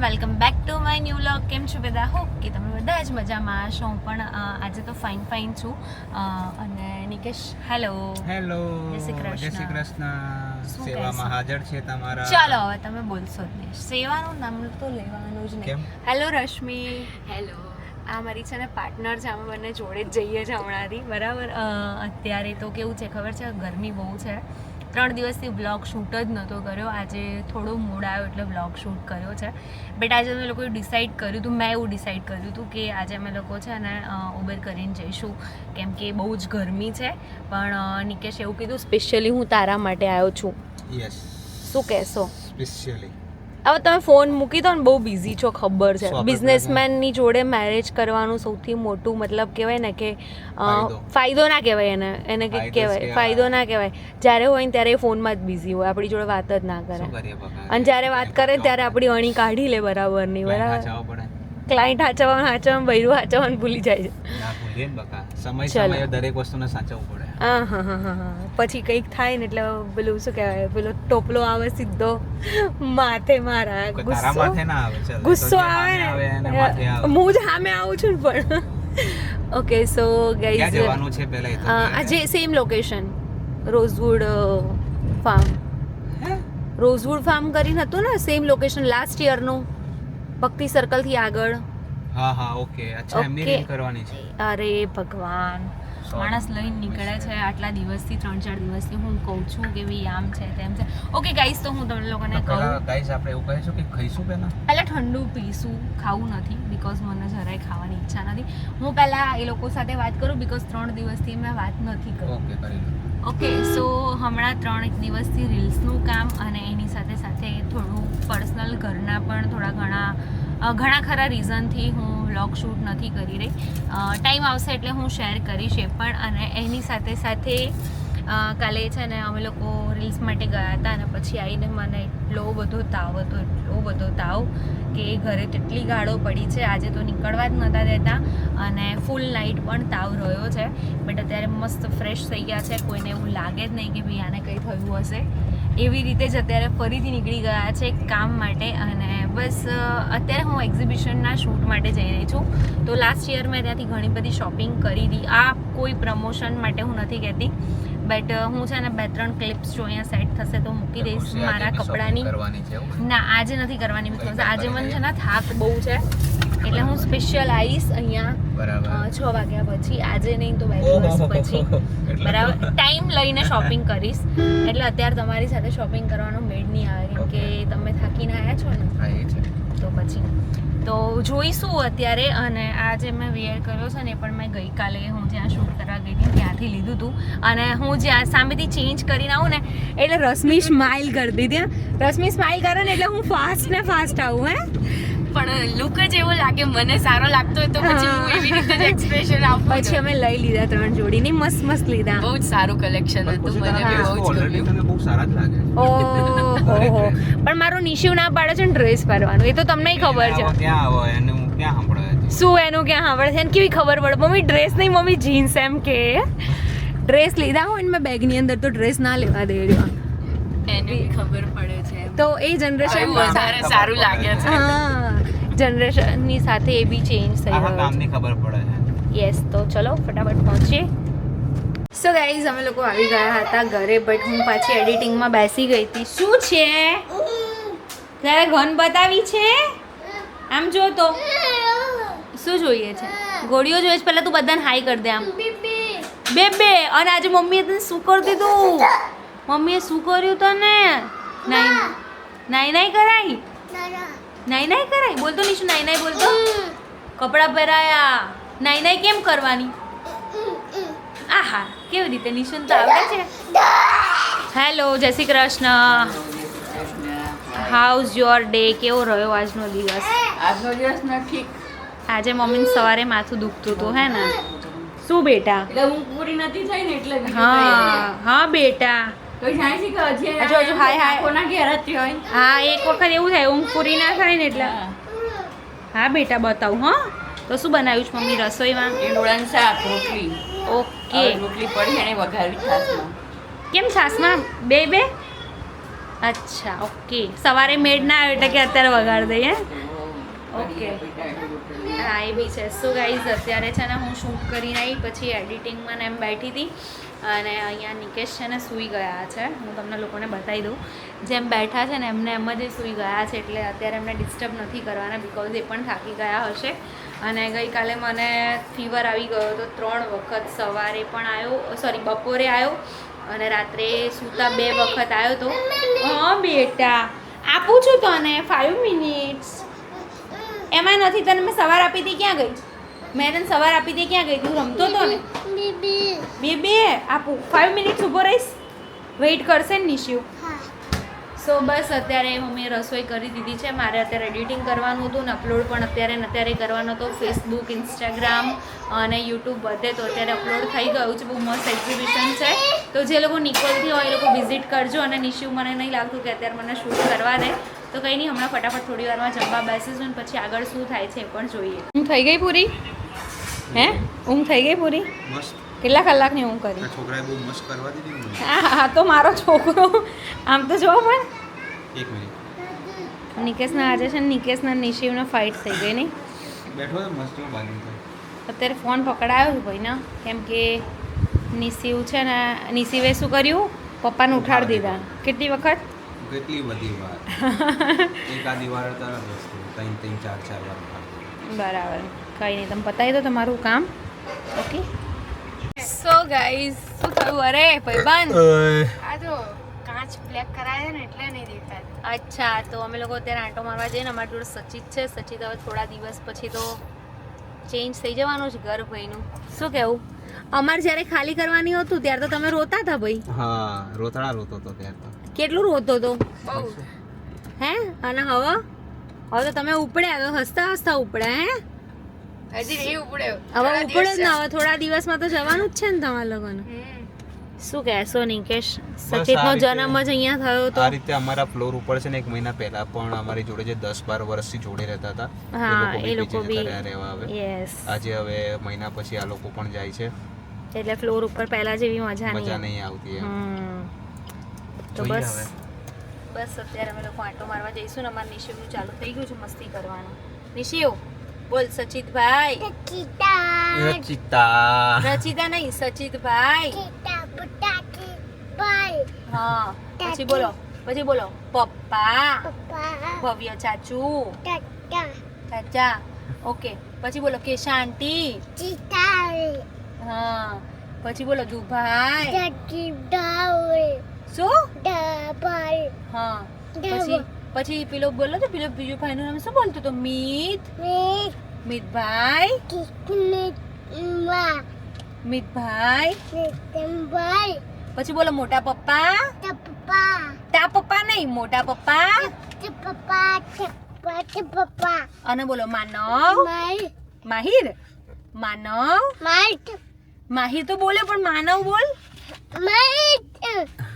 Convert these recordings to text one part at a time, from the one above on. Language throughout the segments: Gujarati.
Welcome back to my new vlog કેમ છો બધા? હોપ કે તમે બધા જ મજામાં હશો. હું પણ આજે તો ફાઇન ફાઇન છું. અને નિકેશ હેલો હેલો જય શ્રી કૃષ્ણ. જય શ્રી કૃષ્ણ. સેવામાં હાજર છે તમારા. ચાલો હવે તમે બોલશો જ નહીં. સેવાનું નામ તો લેવાનું જ નહીં. હેલો રશ્મિ હેલો આ મારી છે ને પાર્ટનર છે અમે બંને જોડે જ જઈએ છે હમણાંથી. બરાબર? અત્યારે તો કેવું છે ખબર છે? ગરમી બહુ છે. ત્રણ દિવસથી બ્લોગ શૂટ જ નહોતો કર્યો. આજે થોડો મૂડ આવ્યો એટલે બ્લોગ શૂટ કર્યો છે. બટ આજે અમે લોકોએ ડિસાઈડ કર્યું હતું મેં એવું ડિસાઈડ કર્યું હતું કે આજે અમે લોકો છે ને ઉબેર કરીને જઈશું. કેમ કે બહુ જ ગરમી છે. પણ નિકેશ એવું કીધું સ્પેશિયલી હું તારા માટે આવ્યો છું. યસ શું કહેશો? સ્પેશિયલી હવે તમે ફોન મૂકી દો ને બહુ બિઝી છો ખબર છે. બિઝનેસમેનની જોડે મેરેજ કરવાનું સૌથી મોટું મતલબ કહેવાય ને કે ફાયદો. ના કહેવાય એને એને કે કહેવાય. ફાયદો ના કહેવાય. જ્યારે હોય ને ત્યારે એ ફોનમાં જ બિઝી હોય આપણી જોડે વાત જ ના કરે. અને જ્યારે વાત કરે ત્યારે આપણી અણી કાઢી લે બરાબરની બરાબર? ક્લાયન્ટ હાચવવાનું હાચવવાનું બૈરું હાચવવાનું ભૂલી જાય છે. સમય ચાલો. દરેક વસ્તુને સાચવવું પડે. હા હા હા હા પછી કંઈક થાય ને એટલે પેલું શું કહેવાય પેલો ટોપલો આવે સીધો માથે મારા ગુસ્સો? માથે ના આવે ચાલ. ગુસ્સો આવે ને. હું જ સામે આવું છું પણ. ઓકે સો ક્યાં જવાનું છે પહેલા આજે same location rosewood farm rosewood farm કરીને હતું ને સેમ લોકેશન લાસ્ટ યરનું ભક્તિ સર્કલથી આગળ. હા હા ઓકે. અચ્છા એમની. રીલ કરવાની છે. અરે ભગવાન. માણસ લઈને નીકળે છે આટલા દિવસથી ત્રણ ચાર દિવસથી. હું કહું છું કે ભાઈ આમ છે તેમ છે. ઓકે ગાઈસ તો હું તમને લોકોને કહું. ગાઈસ આપણે એવું કહીશું કે ખાઈશું પહેલા? પહેલાં ઠંડુ પીશું. ખાવું નથી બિકોઝ મને જરાય ખાવાની ઈચ્છા નથી. હું પહેલાં એ લોકો સાથે વાત કરું બિકોઝ ત્રણ દિવસથી મેં વાત નથી કરી. ઓકે કરી ઓકે સો હમણાં ત્રણ એક દિવસથી રીલ્સનું કામ અને એની સાથે સાથે થોડું પર્સનલ ઘરના પણ થોડા ઘણા ઘણા ખરા રીઝનથી હું વ્લોગ શૂટ નથી કરી રહી. ટાઈમ આવશે એટલે હું શેર કરીશ એ પણ અને એની સાથે સાથે કાલે છે ને અમે લોકો રીલ્સ માટે ગયા હતા અને પછી આવીને મને એટલો બધો તાવ હતો, એટલો બધો તાવ કે ઘરે તેટલી ગાળો પડી છે. આજે તો નીકળવા જ નહોતા દેતા અને ફૂલ નાઇટ પણ તાવ રહ્યો છે. બટ અત્યારે મસ્ત ફ્રેશ થઈ ગયા છે. કોઈને એવું લાગે જ નહીં કે ભાઈ આને કંઈ થયું હશે. એવી રીતે જ અત્યારે ફરીથી નીકળી ગયા છે કામ માટે અને બસ અત્યારે હું એક્ઝિબિશનના શૂટ માટે જઈ રહી છું. તો લાસ્ટ યર મેં ત્યાંથી ઘણી બધી શોપિંગ કરી હતી આ કોઈ પ્રમોશન માટે હું નથી કહેતી બટ હું છે ને બે ત્રણ ક્લિપ્સ જો અહીંયા સેટ થશે તો મૂકી દઈશ મારા કપડાની. ના આજે નથી કરવાની ગઈકાલે આજે મને છે ને થાક બહુ છે. એટલે હું સ્પેશિયલ આવીશ અહીંયા છ વાગ્યા પછી. આજે નહીં તો બે દિવસ પછી. બરાબર. ટાઈમ લઈને શોપિંગ કરીશ. એટલે અત્યારે તમારી સાથે શોપિંગ કરવાનો મેડ નહીં આવે કેમ કે તમે થાકીને આવ્યા છો ને? તો પછી. તો જોઈશું અત્યારે અને આ જે મેં વેર કર્યો છે ને એ પણ મેં ગઈકાલે હું જ્યાં શૂટ કરવા ગઈ હતી ત્યાંથી લીધું હતું અને હું જ્યાં સામેથી ચેન્જ કરીને આવું ને એટલે રશ્મિ સ્માઇલ કરી દીધી. રશ્મિ સ્માઇલ કરે ને એટલે હું ફાસ્ટ ને ફાસ્ટ આવું હે. પણ લુક જ એવો લાગે મને સારો લાગતો હોય તો પછી હું એવી રીતે જ એક્સપ્રેશન આપું પછી અમે લઈ લીધા ત્રણ જોડીની મસ્ત મસ્ત લીધા. બહુ જ સારું કલેક્શન હતું મને બહુ જ ગમ્યું. બહુ સારા જ લાગે. ઓહો પણ મારો નિશિવ ના પાડે છે ને ડ્રેસ પહેરવાનું એ તો તમને ખબર છે. ક્યાં આવો એને હું ક્યાં સાંભળાય શું એનું ક્યાં સાંભળે છે? એને કેવી ખબર પડે? મમ્મી ડ્રેસ નહીં મમ્મી જીન્સ એમ કે. ડ્રેસ લીધા હોય ને મેં બેગની અંદર તો ડ્રેસ ના લેવા દે રહ્યો એને ખબર પડે છે તો એ જનરેશન સારું લાગે છે. હા. જનરેશનની સાથે એ બી ચેન્જ થઈ ગયો રહ્યો છે. કામની ખબર પડે છે. યસ તો ચલો ફટાફટ પહોંચીએ. સો ગાઈઝ અમે લોકો આવી ગયા હતા ઘરે બટ હું પાછી એડિટિંગમાં બેસી ગઈ હતી. શું છે? તારે ઘન બતાવી છે? આમ જો તો. શું જોઈએ છે? ગોળીઓ જોઈએ છે? પહેલાં તું બધાને હાઈ કરી દે આમ. બે બે અને આજે મમ્મીએ તને શું કરી દીધું? મમ્મીએ શું કર્યું તને? નહીં. નાઈ નાઈ કરાઈ નાઈ નાઈ કરાય? બોલતો નહીં નાઈ નાઈ બોલતો? કપડાં પહેરાયા. નાઈ નાઈ કેમ કરવાની? આહા કેવી રીતે? નિશુન તો આવડે છે? હેલો જય Shri Krishna. How's your day કેવો રહ્યો આજનો દિવસ? આજનો દિવસ ન ઠીક. આજે મમ્મીને સવારે માથું દુખતું હતું હે ને? શું બેટા? એટલે હું પૂરી નથી થઈ ને એટલે હા હા બેટા. હા એક વખત એવું થાય ઊંઘ પૂરી ના થાય ને એટલે. હા. બેટા બતાવું હો. તો શું બનાવ્યું છે મમ્મી રસોઈમાં? ડોળાનું શાક રોટલી. ઓકે. રોટલી પડી એને વઘારવી છાશમાં. કેમ છાસમાં બે બે? અચ્છા ઓકે. સવારે મેડ ના આવે એટલે કે અત્યારે વગાડ દઈએ. ઓકે. હા એ બી છે. સો ગાઈઝ અત્યારે છે ને હું શૂટ કરીને આવી પછી એડિટિંગમાં ને એમ બેઠી હતી. અને અહીંયા નિકેશ છે ને સૂઈ ગયા છે. હું તમને લોકોને બતાવી દઉં. જેમ બેઠા છે ને એમને એમ જ સૂઈ ગયા છે એટલે અત્યારે એમને ડિસ્ટર્બ નથી કરવાના બિકોઝ એ પણ થાકી ગયા હશે. અને ગઈકાલે મને ફીવર આવી ગયો હતો ત્રણ વખત સવારે પણ આવ્યો સોરી બપોરે આવ્યો અને રાત્રે સૂતા બે વખત આવ્યો તો હા બેટા, આપું છું તને ફાઇવ મિનિટ્સ એમાં નથી તને મેં સવાર આપી હતી ક્યાં ગઈ? મેં તને સવાર આપી હતી ક્યાં ગઈ? તું રમતો હતો ને? બે બીબી આપું. ફાઇવ મિનિટ્સ ઊભો રહીશ. વેઇટ કરશે ને નિશિવ. સો બસ અત્યારે મમ્મીએ રસોઈ કરી દીધી છે. મારે અત્યારે એડિટિંગ કરવાનું હતું ને અપલોડ પણ અત્યારે ને અત્યારે કરવાનો હતો. ફેસબુક ઇન્સ્ટાગ્રામ અને યુટ્યુબ બધે તો અત્યારે અપલોડ થઈ ગયું છે. બહુ મસ્ત એક્ઝિબિશન છે. તો જે લોકો નિકોલથી હોય એ લોકો વિઝિટ કરજો અને નિશિવ મને નહીં લાગતું કે અત્યારે મને શૂટ કરવા દે. તો કંઈ નહીં હમણાં ફટાફટ થોડી વારમાં જમવા બેસીશું ને પછી આગળ શું થાય છે એ પણ જોઈએ. હું થઈ ગઈ પૂરી? હે? ઊંઘ થઈ ગઈ પૂરી? મસ્ત. કેટલા કલાકની ઊંઘ કરી? છોકરાએ બહુ મસ્ત કરવા દીધી ને. હા હા તો મારો છોકરો. આમ તો જોવો પણ. એક મિનિટ. નિકેશના આજે છે ને નિકેશના નિશિવનો ફાઇટ થઈ ગઈ નહીં? બેઠો તો મસ્ત બાંધી અત્યારે ફોન પકડાયો છે ભાઈને. કેમ કે નિશિવ છે ને નિશિવે શું કર્યું? પપ્પાને ઉઠાડી દીધા. કેટલી વખત? કેટલી બધી વાર. એકાદી વાર ત્રણ ત્રણ ચાર ચાર વાર બરાબર. કંઈ નહીં. તમે પતાવી દો તમારું કામ. ઓકે સો ગાઈઝ શું થયું? અરે ભાઈબંધ. આ તો કાચ બ્લેક કરાયા ને એટલે નહીં દેખાતા અચ્છા તો અમે લોકો અત્યારે આંટો મારવા જઈએ ને અમારી જોડે સચિત છે. સચિત હવે થોડા દિવસ પછી તો ચેન્જ થઈ જવાનું છે ઘર ભાઈનું. શું કહેવું અમારે જ્યારે ખાલી કરવાની હતું ત્યારે તો તમે રોતા હતા ભાઈ. હા રોતડા રોતો તો ત્યારે તો. કેટલું રોતો હતો? બહુ. હે? અને હવે? હવે તો તમે ઉપડ્યા તો હસતા હસતા ઉપડ્યા હે? હજી નહીં ઉપડ્યો હવે થોડા ઉપડે દિવસ જ ને હવે થોડા દિવસમાં તો જવાનું જ છે ને તમારા લોકોને શું કહેશો નિકેશ? સચિતનો જન્મ જ અહીંયા થયો તો? આ રીતે અમારા ફ્લોર ઉપર છે ને એક મહિના પહેલા પણ અમારી જોડે જે દસ બાર વર્ષથી જોડે રહેતા હતા હા એ લોકો બી રહેવા આવે. યસ. આજે હવે મહિના પછી આ લોકો પણ જાય છે. એટલે ફ્લોર ઉપર પહેલા જેવી મજા મજા નહીં નહીં આવતી હમ. તો બસ. બસ અત્યારે અમે લોકો આંટો મારવા જઈશું ને અમારા નિશિવનું ચાલુ થઈ ગયું છે મસ્તી કરવાનું. નિશિવ બોલ સચિતભાઈ. રચિતા. રચિતા. નહીં સચિતભાઈ. હા પછી બોલો પછી બોલો. પપ્પા. ભવ્ય ચાચુ. ચાચા. ઓકે પછી બોલો કે શાંતિ હા પછી બોલો દુભાઈ શું? હા પછી? પછી પેલો બોલો તો પેલો બીજો ભાઈનું નામ શું બોલતો તો? મિત. મિતભાઈ. મિતભાઈ. પછી બોલો મોટા પપ્પા. તા પપ્પા નહીં મોટા પપ્પા. અને બોલો માનવ. માહિર. માનવ. માહિર તો બોલે પણ માનવ બોલ.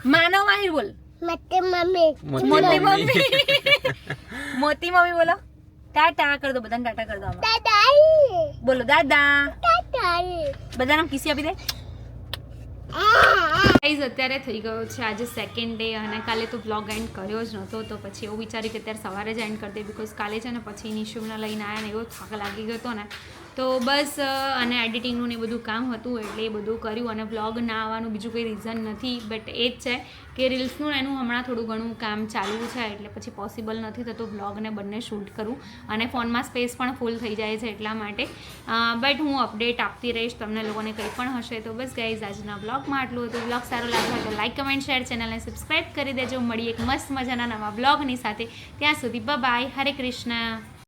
માનવ માહિર બોલ. મોતી મમ્મી. મોટી મમ્મી. બોલો. ટાટા કર દો બધાને ટાટા કર દો આમાં. બોલો દાદા. બધાને કિસી આપી દે. ગાઈઝ અત્યારે થઈ ગયો છે. આજે સેકન્ડ ડે અને કાલે તો બ્લોગ એન્ડ કર્યો જ નહોતો તો પછી એવું વિચાર્યું કે અત્યારે સવારે જ એન્ડ કરી દે બિકોઝ કાલે છે ને પછી નિશુમને લઈને આવ્યા ને એવો થાક લાગી ગયો હતો ને. તો બસ અને એડિટિંગનું ને બધું કામ હતું એટલે એ બધું કર્યું અને બ્લોગ ના આવવાનું બીજું કોઈ રીઝન નથી બટ એ જ છે કે રીલ્સનું એનું હમણાં થોડું ઘણું કામ ચાલુ છે એટલે પછી પોસિબલ નથી થતું બ્લોગને બંને શૂટ કરું. અને ફોનમાં સ્પેસ પણ ફૂલ થઈ જાય છે એટલા માટે. બટ હું અપડેટ આપતી રહીશ, તમને લોકોને કંઈ પણ હશે તો બસ ગાઈઝ આજના બ્લોગમાં આટલું હતું. બ્લોગ સારો લાગ્યો હોય તો લાઇક કમેન્ટ શેર ચેનલને સબસ્ક્રાઈબ કરી દેજો. મળી એક મસ્ત મજાના નવા બ્લોગની સાથે. ત્યાં સુધી બાય હરે કૃષ્ણ